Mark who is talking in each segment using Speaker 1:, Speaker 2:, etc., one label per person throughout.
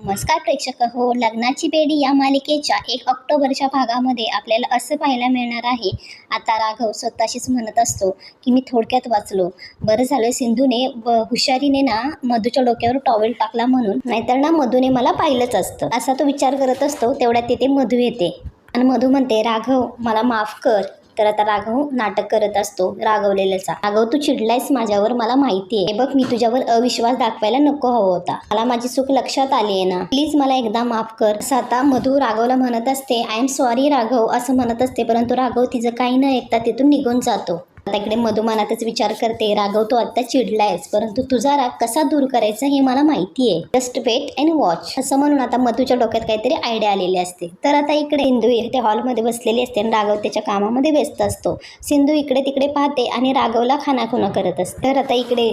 Speaker 1: नमस्कार प्रेक्षक हो लग्नाची बेडी या मालिकेच्या एक ऑक्टोबरच्या भागामध्ये आपल्याला असं पाहायला मिळणार आहे. आता राघव स्वतःशीच म्हणत असतो की मी थोडक्यात वाचलो. बरं झालं सिंधूने व हुशारीने ना मधूच्या डोक्यावर टॉवेल टाकला म्हणून. नाहीतर ना मधूने मला पाहिलंच असतं. असा तो विचार करत असतो तेवढ्यात तिथे मधू येते. आणि मधू म्हणते राघव मला माफ कर. तर आता राघव नाटक करत असतो रागवलेल्याचा. राघव तू चिडलायस माझ्यावर मला माहिती आहे बघ मी तुझ्यावर अविश्वास दाखवायला नको हवा होता. मला माझी चूक लक्षात आली आहे ना? प्लीज मला एकदा माफ कर. असं आता मधू राघवला म्हणत असते आय एम सॉरी राघव असं म्हणत असते परंतु राघव तिचं काही न ऐकता तिथून निघून जातो. आता इकडे मधुमानातच विचार करते. राघव तू आता चिडलायस परंतु तुझा राग कसा दूर करायचा हे मला माहिती आहे. जस्ट वेट अँड वॉच असं म्हणून आता मधूच्या डोक्यात काहीतरी आयडिया आलेली असते. तर आता इकडे सिंधू इथे हॉलमध्ये बसलेली असते आणि राघव त्याच्या कामामध्ये व्यस्त असतो. सिंधू इकडे तिकडे पाहते आणि राघवला खानाखुना करत असते. तर आता इकडे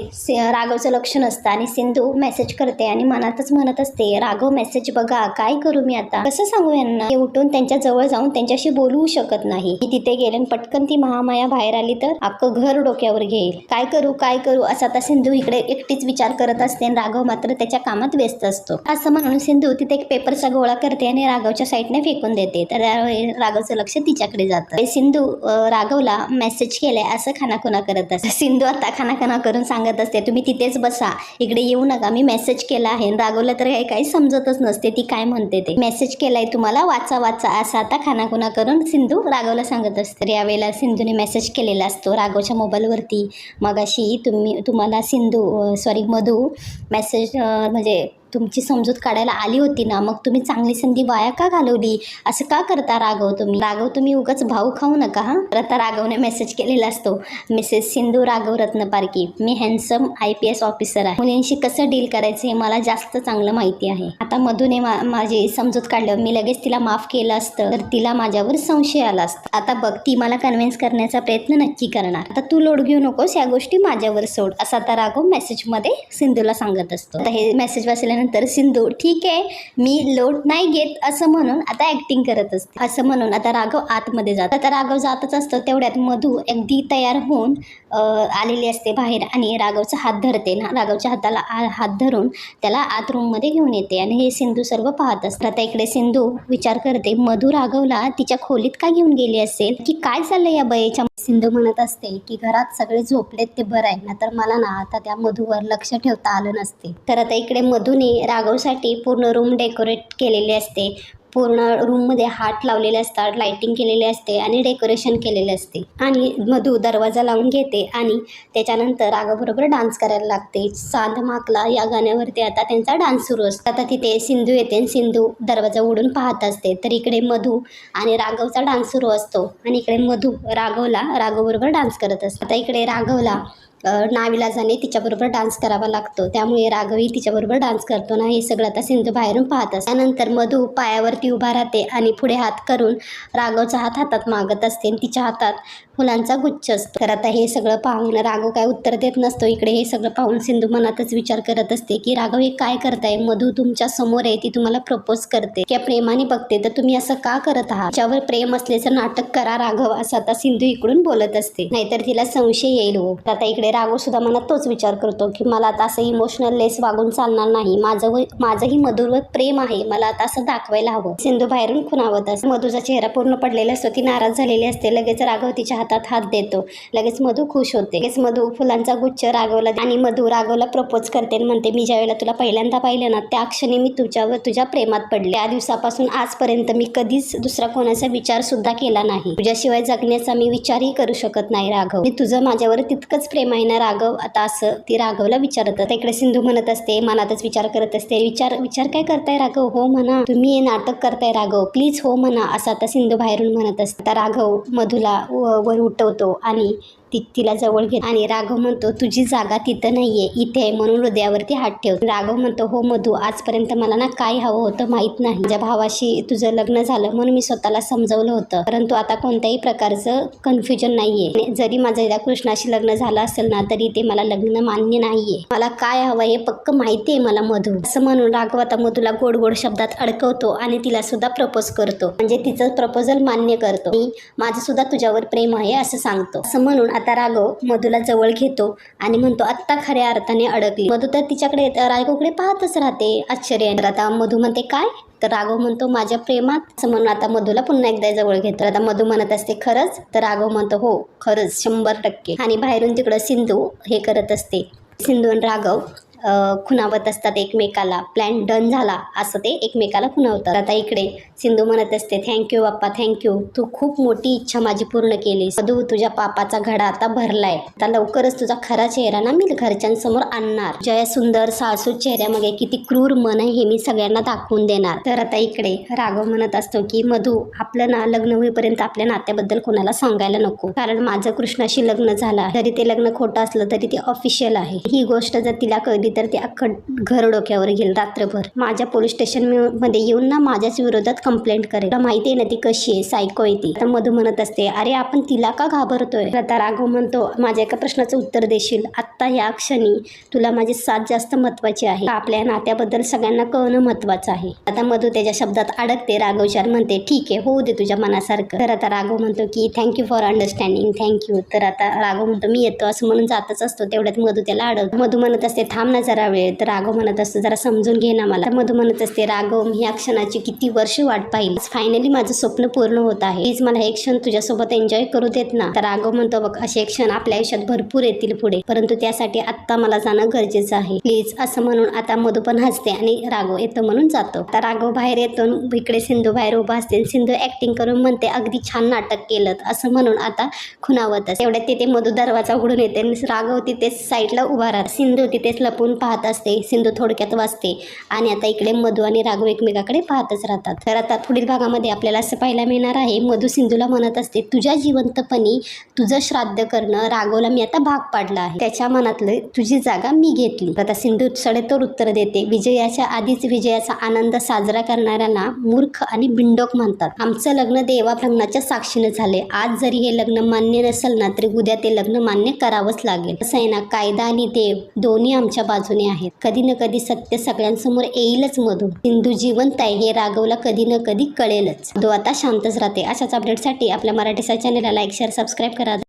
Speaker 1: राघवचं लक्ष नसतं आणि सिंधू मेसेज करते आणि मनातच म्हणत असते राघव मेसेज बघा. काय करू मी आता? कसं सांगू यांना? ते उठून त्यांच्या जवळ जाऊन त्यांच्याशी बोलवू शकत नाही. तिथे गेले आणि पटकन ती महामाया बाहेर आली तर अख्खं घर डोक्यावर घेईल. काय करू काय करू असं आता सिंधू इकडे एकटीच विचार करत असते आणि राघव मात्र त्याच्या कामात व्यस्त असतो. असं म्हणून सिंधू तिथे एक पेपरचा गोळा करते आणि राघवच्या साईडने फेकून देते. तर त्यावेळी राघवचं लक्ष तिच्याकडे जातं. सिंधू राघवला मेसेज केलाय असं खानाखुना करत असते. सिंधू आता खानाखुना करून सांगत असते तुम्ही तिथेच बसा. इकडे येऊ नका. मी मेसेज केला आहे. आणि राघवला तर काही काही समजतच नसते. ती काय म्हणते ते. मेसेज केलाय तुम्हाला. वाचा वाचा. असं आता खानाखुना करून सिंधू राघवला सांगत असते. यावेळेला सिंधूने मेसेज केलेला असतो. राघवच्या मोबाईलवरती. मगाशी तुम्ही तुम्हाला सिंधू सॉरी मधू मेसेज म्हणजे तुमची समजूत काढायला आली होती ना मग तुम्ही चांगली संधी वाया का घालवली? असं का करता राघव तुम्ही? राघव तुम्ही उगाच भाऊ खाऊ नका हा? रता आता राघवने मेसेज केलेला असतो. मिसेस सिंधू राघव रत्न पारकी मी handsome I P S officer आहे. मुलींशी कसं डील करायचं हे मला जास्त चांगलं माहिती आहे. आता मधूने मा माझी समजूत काढलं. मी लगेच तिला माफ केलं असतं तर तिला माझ्यावर संशय आला असता. आता बघ ती मला कन्व्हिन्स करण्याचा प्रयत्न नक्की करणार. आता तू लोड घेऊ नकोस या गोष्टी माझ्यावर सोड. असा आता राघव मेसेजमध्ये सिंधूला सांगत असतो. हे मेसेज वाचल्यानंतर सिंधू ठीक आहे मी लोट नाही घेत असं म्हणून आता ऍक्टिंग करत असते. असं म्हणून आता राघव आतमध्ये जात. आता राघव जातच असतो तेवढ्यात मधू अगदी तयार होऊन आलेली असते बाहेर आणि राघवचा हात धरते. ना राघवच्या हाताला आ- हात धरून त्याला आत रूममध्ये घेऊन येते आणि हे सिंधू सर्व पाहत असतात आता इकडे सिंधू विचार करते मधू राघवला तिच्या खोलीत का घेऊन गेली असेल? की काय चाललंय या बयेच्या सिंधू म्हणत असते की घरात सगळे झोपलेत ते बरं आहे ना तर मला ना आता त्या मधूवर लक्ष ठेवता आलं नसते. तर आता इकडे मधूने राघवसाठी पूर्ण रूम डेकोरेट केलेले असते. पूर्ण रूममध्ये हात लावलेले असतात लायटिंग केलेले असते आणि डेकोरेशन केलेले असते. आणि मधू दरवाजा लावून घेते आणि त्याच्यानंतर राघवबरोबर डान्स करायला लागते. चांद माकला या गाण्यावरती आता त्यांचा डान्स सुरू असतो. आता तिथे सिंधू येते आणि सिंधू दरवाजा उडून पाहत असते. तर इकडे मधू आणि राघवचा डान्स सुरू असतो. आणि इकडे मधू राघवला राघवबरोबर डान्स करत असतो. आता इकडे राघवला नाविलाजाने तिच्याबरोबर डान्स करावा लागतो. त्यामुळे राघवी तिच्याबरोबर डान्स करतो ना हे सगळं आता सिंधू बाहेरून पाहत असते. त्यानंतर मधू पायावरती उभा राहते आणि पुढे हात करून राघवचा हात हातात मागत असते आणि तिच्या हातात फुलांचा गुच्छ असतो. तर आता हे सगळं पाहून राघव काय उत्तर देत नसतो. इकडे हे सगळं पाहून सिंधू मनातच विचार करत असते की राघव हे काय करताय? मधू तुमच्यासमोर आहे ती तुम्हाला प्रपोज करते. किंवा प्रेमाने बघते तर तुम्ही असं का करत आहात? तिच्यावर प्रेम असल्याचं नाटक करा राघव असं आता सिंधू इकडून बोलत असते. नाहीतर तिला संशय येईल हो. तर आता इकडे राघव सुद्धा मनात तोच विचार करतो की मला आता असं इमोशनल लेस वागून चालणार नाही. माझं व- माझंही मधुरवर प्रेम आहे. मला आता असं दाखवायला हवं. सिंधू बाहेरून खुणावत असते. मधूचा चेहरा पूर्ण पडलेला असतो. ती नाराज झालेली असते. लगेच राघव तिच्या हातात हात देतो. लगेच मधू खुश होते. लगेच मधू फुलांचा गुच्छ राघवला आणि मधू राघवला प्रपोज करते म्हणते मी ज्या वेळेला तुला पहिल्यांदा पाहिलं ना त्या क्षणी मी तुझ्यावर तुझ्या प्रेमात पडले. त्या दिवसापासून आजपर्यंत मी कधीच दुसरा कोणाचा विचार सुद्धा केला नाही. तुझ्याशिवाय जगण्याचा मी विचारही करू शकत नाही राघव. मी तुझं माझ्यावर तितकंच प्रेम आहे महिना राघव आता असं ती राघवला विचारत असते. इकडे सिंधू म्हणत असते मनातच विचार करत असते. विचार विचार काय करताय राघव? हो म्हणा. तुम्ही हे नाटक करताय राघव. प्लीज हो म्हणा असं आता सिंधू बाहेरून म्हणत असते. आता राघव मधूला व- वर उठवतो आणि ती तिला जवळ घेत आणि राघव म्हणतो तुझी जागा तिथं नाहीये इथे आहे म्हणून हृदयावरती हात ठेव राघव म्हणतो हो मधू आजपर्यंत मला ना काय हवं होतं माहीत नाही. माझ्या भावाशी तुझं लग्न झालं म्हणून मी स्वतःला समजवलं होतं. परंतु आता कोणत्याही प्रकारचं कन्फ्युजन नाहीये. जरी माझं या कृष्णाशी लग्न झालं असेल ना तरी ते मला लग्न मान्य नाहीये. मला काय हवं हे पक्क माहिती आहे मला मधू. असं म्हणून राघव आता मधूला गोड गोड शब्दात अडकवतो आणि तिला सुद्धा प्रपोज करतो. म्हणजे तिचं प्रपोजल मान्य करतो. मी माझं सुद्धा तुझ्यावर प्रेम आहे असं सांगतो. असं म्हणून आता राघव मधूला जवळ घेतो आणि म्हणतो आत्ता खऱ्या अर्थाने अडकली. मधू तर तिच्याकडे राघवकडे पाहतच राहते आश्चर्याने आता मधू म्हणते काय? तर राघव म्हणतो माझ्या प्रेमात. असं म्हणून आता मधूला पुन्हा एकदा जवळ घेतो. आता मधू म्हणत असते खरंच? तर राघव म्हणतो हो खरंच शंभर टक्के. आणि बाहेरून तिकडं सिंधू हे करत असते. सिंधू आणि राघव खुणावत असतात एकमेकाला. प्लॅन डन झाला असं ते एकमेकाला खुणावतात. आता इकडे सिंधू म्हणत असते थँक्यू बाप्पा थँक्यू तू खूप मोठी इच्छा माझी पूर्ण केली मधू तुझ्या पापाचा घडा आता भरलाय. आता लवकरच तुझा खरा चेहरा ना मी घरच्यांसमोर आणणार. जया सुंदर सासू चेहऱ्यामागे किती क्रूर मन आहे हे मी सगळ्यांना दाखवून देणार. तर आता इकडे राघव म्हणत असतो की मधू आपलं ना लग्न होईपर्यंत आपल्या नात्याबद्दल कोणाला सांगायला नको. कारण माझं कृष्णाशी लग्न झालं जरी ते लग्न खोटं असलं तरी ते ऑफिशियल आहे. ही गोष्ट जर तिला कळली तर ते अख्खं घर डोक्यावर घेईल रात्रभर. माझ्या पोलीस स्टेशनमध्ये येऊन ना माझ्याच विरोधात कंप्लेंट करेल. माहिती आहे ना ती कशी आहे? सायको आहे ती. आता मधू म्हणत असते अरे आपण तिला का घाबरतोय? आता राघव म्हणतो माझ्या एका प्रश्नाचं उत्तर देशील. आत्ता या क्षणी तुला माझी साथ जास्त महत्वाची आहे. आपल्या नात्याबद्दल सगळ्यांना कळणं महत्वाचं आहे. आता मधू त्याच्या शब्दात अडकते. राघवचार म्हणते ठीक आहे होऊ दे तुझ्या मनासारखं. तर आता राघव म्हणतो की थँक्यू फॉर अंडरस्टँडिंग थँक्यू तर आता राघव म्हणतो मी येतो असं म्हणून जातच असतो. तेवढ्यात मधू त्याला अडक मधू म्हणत असते थांब ना जरा वेळ तर राघव म्हणत असतो जरा समजून घे ना मला. मधु मधू म्हणत असते राघव मी या क्षणाची किती वर्ष वाट पाहिली. फायनली माझं स्वप्न पूर्ण होत आहे. प्लीज मला हे क्षण तुझ्यासोबत एन्जॉय करू देत ना. तर राघव म्हणतो बघ असे क्षण आपल्या आयुष्यात भरपूर येतील पुढे. परंतु त्यासाठी आत्ता मला जाणं गरजेचं आहे. प्लीज असं म्हणून आता मधू पण हसते आणि राघव येतो म्हणून जातो. तर राघव बाहेर येतो इकडे सिंधू बाहेर उभा असते सिंधू ऍक्टिंग करून म्हणते अगदी छान नाटक केलं असं म्हणून आता खुणावत असते. एवढ्यात तिथे मधू दरवाजा उघडून येते राघव तिथेच साईडला उभा राहत. सिंधू तिथेच लपून पाहत असते सिंधू थोडक्यात वाचते. आणि आता इकडे मधू आणि राघव एकमेकाकडे पाहतच राहतात. तर आता पुढील भागामध्ये आपल्याला असं पाहायला मिळणार आहे मधू सिंधूला म्हणत असते तुझ्या जिवंतपणी तुझं श्राद्ध करणं राघवला मी आता भाग पाडला आहे. त्याच्या मनातलं तुझी जागा मी घेतली. आता सिंधू सडेतोड उत्तर देते विजयाच्या आधीच विजयाचा आनंद साजरा करणाऱ्यांना मूर्ख आणि बिंडोक म्हणतात. आमचं लग्न देवा साक्षीनं झाले आज जरी हे लग्न मान्य नसेल ना तरी उद्या ते लग्न मान्य करावंच लागेल. असं आहे ना कायदा आणि देव दोन्ही आमच्या बाजूने आहेत. कधी न कधी सत्य सगळ्यांसमोर येईलच मधून. हिंदू जिवंत आहे हे राघवला कधी न कधी कळेलच. तो आता शांतच राहते. अशाच अपडेटसाठी आपल्या मराठी चॅनलला लाईक शेअर सबस्क्राईब करा.